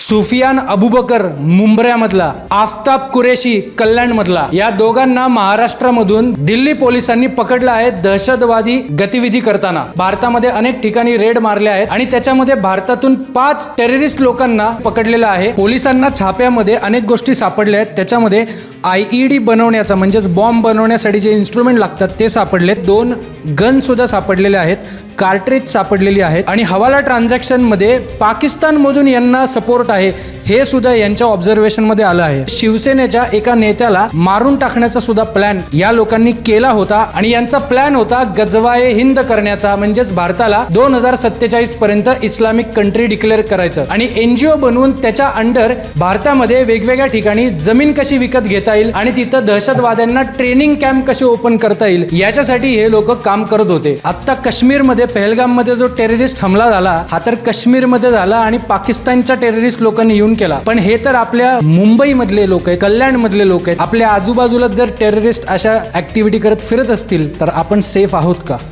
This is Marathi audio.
सुफियान अबुबकर मुंबऱ्यामधला आफताब कुरेशी कल्याणमधला या दोघांना महाराष्ट्रामधून दिल्ली पोलिसांनी पकडलं आहे दहशतवादी गतिविधी करताना. भारतामध्ये अनेक ठिकाणी रेड मारले आहेत आणि त्याच्यामध्ये भारतातून पाच टेररिस्ट लोकांना पकडलेलं आहे. पोलिसांना छाप्यामध्ये अनेक गोष्टी सापडल्या आहेत. त्याच्यामध्ये आय ई डी बनवण्याचा म्हणजेच बॉम्ब बनवण्यासाठी जे इन्स्ट्रुमेंट लागतात ते सापडले दोन गन सुद्धा सापडलेले आहेत. कार्ट्रेज सापडलेली आहेत. आणि हवाला ट्रान्झॅक्शनमध्ये पाकिस्तान मधून यांना सपोर्ट आहे हे सुद्धा यांच्या ऑब्झर्वेशनमध्ये आलं आहे. शिवसेनेच्या एका नेत्याला मारून टाकण्याचा सुद्धा प्लॅन या लोकांनी केला होता. आणि यांचा प्लॅन होता गजवाये हिंद करण्याचा म्हणजेच भारताला दोन हजार सत्तेचाळीस पर्यंत इस्लामिक कंट्री डिक्लेअर करायचं. आणि एनजीओ बनवून त्याच्या अंडर भारतामध्ये वेगवेगळ्या ठिकाणी जमीन कशी विकत घेता येईल आणि तिथं दहशतवाद्यांना ट्रेनिंग कॅम्प कसे ओपन करता येईल याच्यासाठी हे लोक काम करत होते. आता काश्मीरमध्ये पहलगाममध्ये जो टेररिस्ट हमला झाला हा तर काश्मीरमध्ये झाला आणि पाकिस्तानच्या टेररिस्ट लोकांनी येऊन केला. पण हे तर आपल्या मुंबई मधले लोक आहेत कल्याण मधले लोक आहेत. आपल्या आजूबाजूला जर टेररिस्ट अशा ऍक्टिव्हिटी करत फिरत असतील तर आपण सेफ आहोत का?